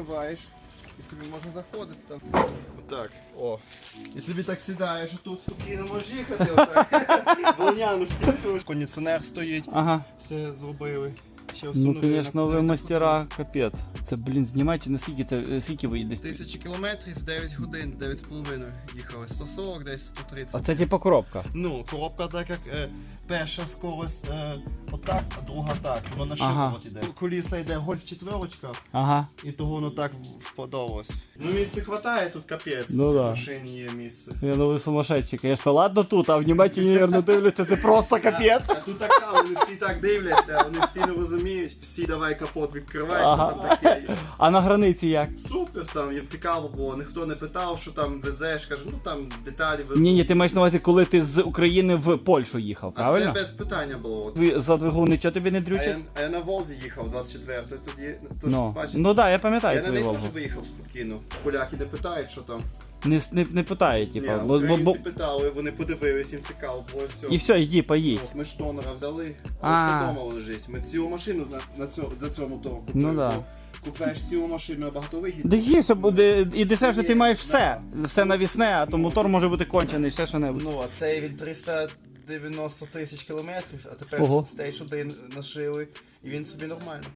відкриваєш і собі можна заходити там. Отак, о. І собі так сідаєш тут. Спокійно можеш їхати отак. Волняну штуку. Кондиціонер стоїть, Ага. все зробили. Ще Ну, звісно, ви мастера, капець. Це, блін, знімайте, наскільки це, е, скільки ви їдете? Тисячі кілометрів, 9 годин, 9,5 їхали. 140, десь 130. А це типа коробка. Ну, коробка так як е, перша скорость е, отак, а друга так. Воно на Ага. шиворот іде. Коліса йде гольф четверочка, Ага. і того воно так в- вподобалось. Ну місце хватає, тут капець. Ну в да. машині є місце. Я ну ви сумасшедші, конечно. Ладно тут, а в Німеччині, наверное, дивляться, це просто капець. А тут так само, вони всі так дивляться, вони всі не розуміють. Всі давай капот відкривають, Ага. там таке. А на границі як? Супер, там їм цікаво було, ніхто не питав, що там везеш, кажу, ну там деталі везу. Ні, ні, ти маєш на увазі, коли ти з України в Польщу їхав, а це без питання було. Ви за двигун, чого тобі не А я, а я на Волзі їхав 24-й тоді. Тож, Ну, ну бачите, ну да, я пам'ятаю я на неї Volvo. теж виїхав спокійно. Поляки не питають, що там. Не, не, не питає, Ні, типа. бо, бо, бо... питали, вони подивились, їм цікаво було все. І все, йди, поїдь. От ми ж тонера взяли, а все дома лежить. Ми цілу машину на, на цьому, за цьому тонку. Ну да. Купляєш цілу машину, а багато вигідно. Дегіше буде, ну, і дешевше ти маєш все. Все навісне, а то мотор може бути кончений, ще що небудь. Ну, а цей від 300, 90 тисяч кілометрів, а тепер Ого. стейдж 1 нашили, і він собі нормально.